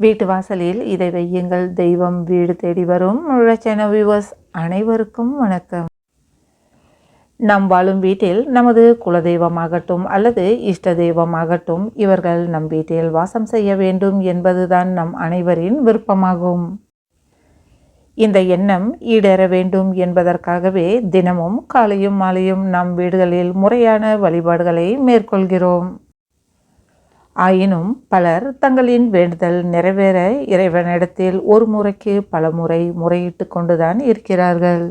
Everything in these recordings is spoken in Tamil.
வீட்டு வாசலில் இதை வையுங்கள். தெய்வம் வீடு தேடி வரும். முழச்சன வியூவர்ஸ் அனைவருக்கும் வணக்கம். நம் வாழும் வீட்டில் நமது குலதெய்வமாகட்டும் அல்லது இஷ்ட தெய்வமாகட்டும் இவர்கள் நம் வீட்டில் வாசம் செய்ய வேண்டும் என்பதுதான் நம் அனைவரின் விருப்பமாகும். இந்த எண்ணம் ஈடேற வேண்டும் என்பதற்காகவே தினமும் காலையும் மாலையும் நம் வீடுகளில் முறையான வழிபாடுகளை மேற்கொள்கிறோம். ஆயினும் பலர் தங்களின் வேண்டுதல் நிறைவேற இறைவனிடத்தில் ஒரு முறைக்கு பல முறை முறையிட்டு கொண்டுதான் இருக்கிறார்கள்.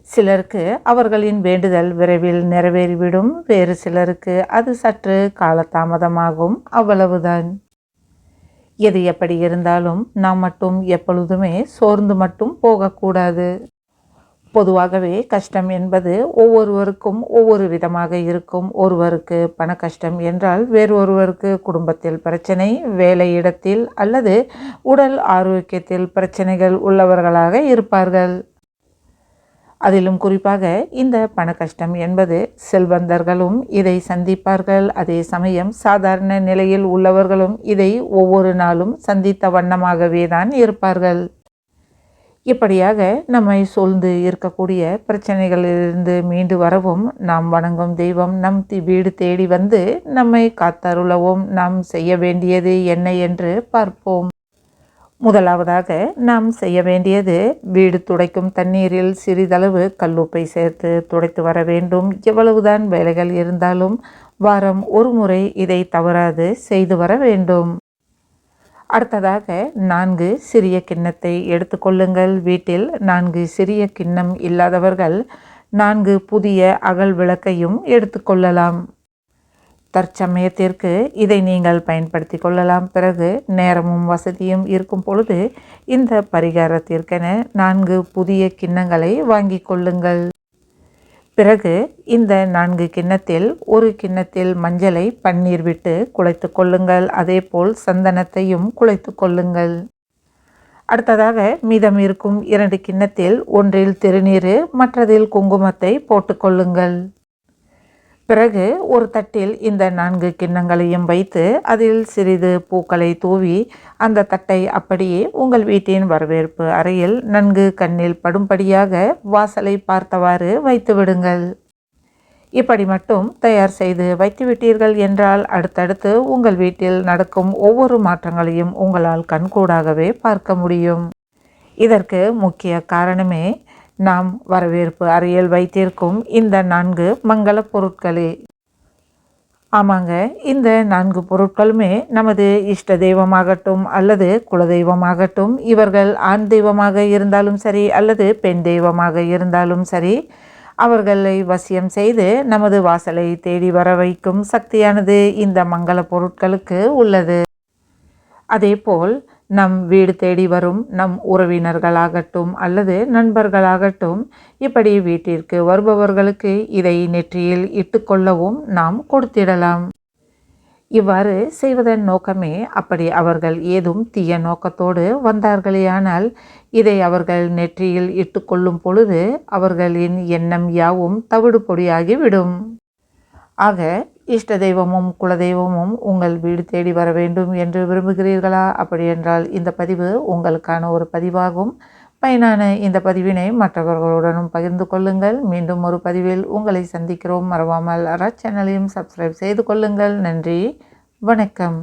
சிலருக்கு அவர்களின் வேண்டுதல் விரைவில் நிறைவேறிவிடும் வேறு சிலருக்கு அது சற்று காலதாமதமாகும் அவ்வளவுதான். எது எப்படி இருந்தாலும் நாம் மட்டும் எப்பொழுதுமே சோர்ந்து மட்டும் போகக்கூடாது. பொதுவாகவே கஷ்டம் என்பது ஒவ்வொருவருக்கும் ஒவ்வொரு விதமாக இருக்கும். ஒருவருக்கு பண கஷ்டம் என்றால் வேறு ஒருவருக்கு குடும்பத்தில் பிரச்சனை வேலையிடத்தில் அல்லது உடல் ஆரோக்கியத்தில் பிரச்சனைகள் உள்ளவர்களாக இருப்பார்கள். அதிலும் குறிப்பாக இந்த பண கஷ்டம் என்பது செல்வந்தர்களும் இதை சந்திப்பார்கள். அதே சமயம் சாதாரண நிலையில் உள்ளவர்களும் இதை ஒவ்வொரு நாளும் சந்தித்த வண்ணமாகவே தான் இருப்பார்கள். இப்படியாக நம்மை சூழ்ந்து இருக்கக்கூடிய பிரச்சனைகளிலிருந்து மீண்டு வரவும் நாம் வணங்கும் தெய்வம் நம் வீடு தேடி வந்து நம்மை காத்தருளவும் நாம் செய்ய வேண்டியது என்ன என்று பார்ப்போம். முதலாவதாக நாம் செய்ய வேண்டியது வீடு துடைக்கும் தண்ணீரில் சிறிதளவு கல்லுப்பை சேர்த்து துடைத்து வர வேண்டும். எவ்வளவுதான் வேலைகள் இருந்தாலும் வாரம் ஒரு முறை இதை தவறாது செய்து வர வேண்டும். அடுத்ததாக நான்கு சிறிய கிண்ணத்தை எடுத்துக்கொள்ளுங்கள் வீட்டில் நான்கு சிறிய கிண்ணம் இல்லாதவர்கள் நான்கு புதிய அகல் விளக்கையும் எடுத்துக்கொள்ளலாம் தற்சமயத்திற்கு இதை நீங்கள் பயன்படுத்தி கொள்ளலாம். பிறகு நேரமும் வசதியும் இருக்கும் பொழுது இந்த பரிகாரத்திற்கென நான்கு புதிய கிண்ணங்களை வாங்கி கொள்ளுங்கள். பிறகு இந்த நான்கு கிண்ணத்தில் ஒரு கிண்ணத்தில் மஞ்சளை பன்னீர் விட்டு குழைத்து கொள்ளுங்கள். அதேபோல் சந்தனத்தையும் குழைத்து கொள்ளுங்கள். அடுத்ததாக மீதம் இருக்கும் இரண்டு கிண்ணத்தில் ஒன்றில் திருநீர் மற்றதில் குங்குமத்தை போட்டுக்கொள்ளுங்கள் பிறகு ஒரு தட்டில் இந்த நான்கு கிண்ணங்களையும் வைத்து அதில் சிறிது பூக்களை தூவி அந்த தட்டை அப்படியே உங்கள் வீட்டின் வரவேற்பு அறையில் நன்கு கண்ணில் படும்படியாக வாசலை பார்த்தவாறு வைத்து விடுங்கள். இப்படி மட்டும் தயார் செய்து வைத்துவிட்டீர்கள் என்றால் அடுத்தடுத்து உங்கள் வீட்டில் நடக்கும் ஒவ்வொரு மாற்றங்களையும் உங்களால் கண்கூடாகவே பார்க்க முடியும். இதற்கு முக்கிய காரணமே நாம் வரவேற்பு அறையில் வைத்திருக்கும் இந்த நான்கு மங்கள பொருட்களே. ஆமாங்க இந்த நான்கு பொருட்களுமே நமது இஷ்ட தெய்வமாகட்டும் அல்லது குலதெய்வமாகட்டும் இவர்கள் ஆண் தெய்வமாக இருந்தாலும் சரி அல்லது பெண் தெய்வமாக இருந்தாலும் சரி அவர்களை வசியம் செய்து நமது வாசலை தேடி வர வைக்கும் சக்தியானது இந்த மங்கள பொருட்களுக்கு உள்ளது. அதேபோல் நம் வீடு தேடி வரும் நம் உறவினர்களாகட்டும் அல்லது நண்பர்களாகட்டும் இப்படி வீட்டிற்கு வருபவர்களுக்கு இதை நெற்றியில் இட்டுக்கொள்ளவும் நாம் கொடுத்திடலாம். இவ்வாறு செய்வதன் நோக்கமே அப்படி அவர்கள் ஏதும் தீய நோக்கத்தோடு வந்தார்களேயானால் இதை அவர்கள் நெற்றியில் இட்டுக்கொள்ளும் பொழுது அவர்களின் எண்ணம் யாவும் தவிடு பொடியாகிவிடும் ஆக இஷ்ட தெய்வமும் குலதெய்வமும் உங்கள் வீடு தேடி வர வேண்டும் என்று விரும்புகிறீர்களா? அப்படியென்றால் இந்த பதிவு உங்களுக்கான ஒரு பதிவாகும். பயனான இந்த பதிவினை மற்றவர்களுடனும் பகிர்ந்து கொள்ளுங்கள். மீண்டும் ஒரு பதிவில் உங்களை சந்திக்கிறோம். மறவாமல் அற சேனலையும் சப்ஸ்கிரைப் செய்து கொள்ளுங்கள். நன்றி. வணக்கம்.